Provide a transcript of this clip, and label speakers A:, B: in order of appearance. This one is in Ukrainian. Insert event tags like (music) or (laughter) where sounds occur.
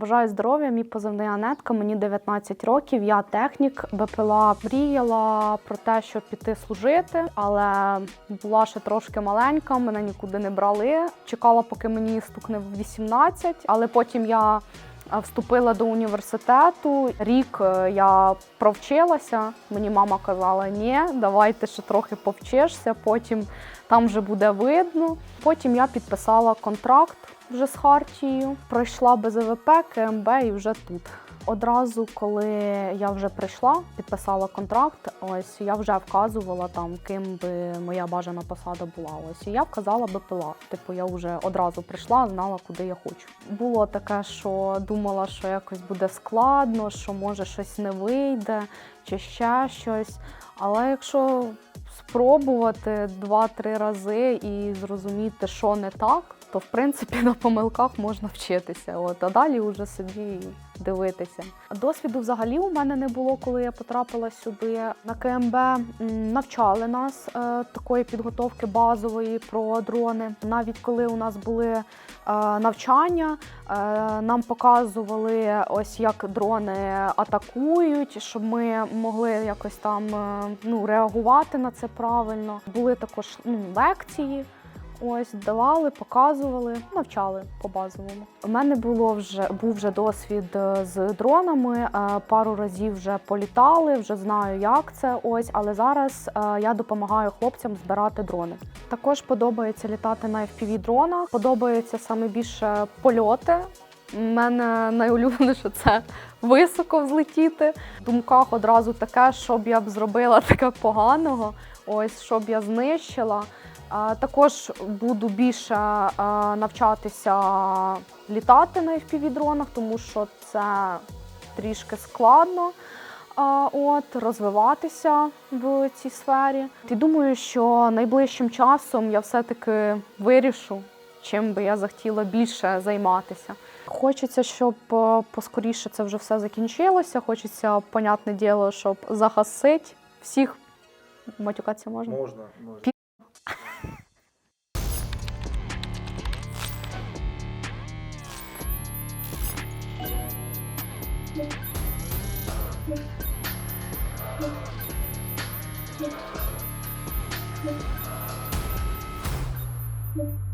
A: Бажаю здоров'я, мій позивний Анетка, мені 19 років. Я технік БПЛА. Мріяла про те, щоб піти служити, але була ще трошки маленька, мене нікуди не брали. Чекала, поки мені стукне 18, але потім я вступила до університету. Рік е, я провчилася. Мені мама казала, ні, давай ти ще трохи повчишся, потім там вже буде видно. Потім я підписала контракт вже з Хартією, пройшла БЗВП, КМБ і вже тут. Одразу, коли я вже прийшла, підписала контракт, ось я вже вказувала там, ким би моя бажана посада була. Ось і я вказала БПЛА. Типу, я вже одразу прийшла, знала, куди я хочу. Було таке, що думала, що якось буде складно, що може щось не вийде, чи ще щось. Але якщо спробувати два-три рази і зрозуміти, що не так, то в принципі (laughs) на помилках можна вчитися. От, а далі вже собі дивитися. Досвіду взагалі у мене не було, коли я потрапила сюди. На КМБ навчали нас е, такої підготовки базової про дрони. Навіть коли у нас були е, навчання, е, нам показували ось як дрони атакують, щоб ми могли якось там ну, реагувати на це правильно. Були також ну, лекції. Ось давали, показували, навчали по базовому. У мене було вже був вже досвід е, з дронами. е, Пару разів вже політали, вже знаю, як це. Ось, але зараз е, я допомагаю хлопцям збирати дрони. Також подобається літати на fpv дронах. Подобається саме більше польоти. У мене найулюбленіше це високо взлетіти. В думках одразу таке, що б я б зробила (laughs) таке поганого. Ось що б я знищила. Також буду більше навчатися літати на FPV-дронах, тому що це трішки складно. От розвиватися в цій сфері. І думаю, що найближчим часом я все-таки вирішу, чим би я захотіла більше займатися. Хочеться, щоб е, поскоріше це вже все закінчилося. Хочеться, понятне діло, щоб загасити всіх. Матюкатися можна?
B: Можна, можна.
C: Thank you.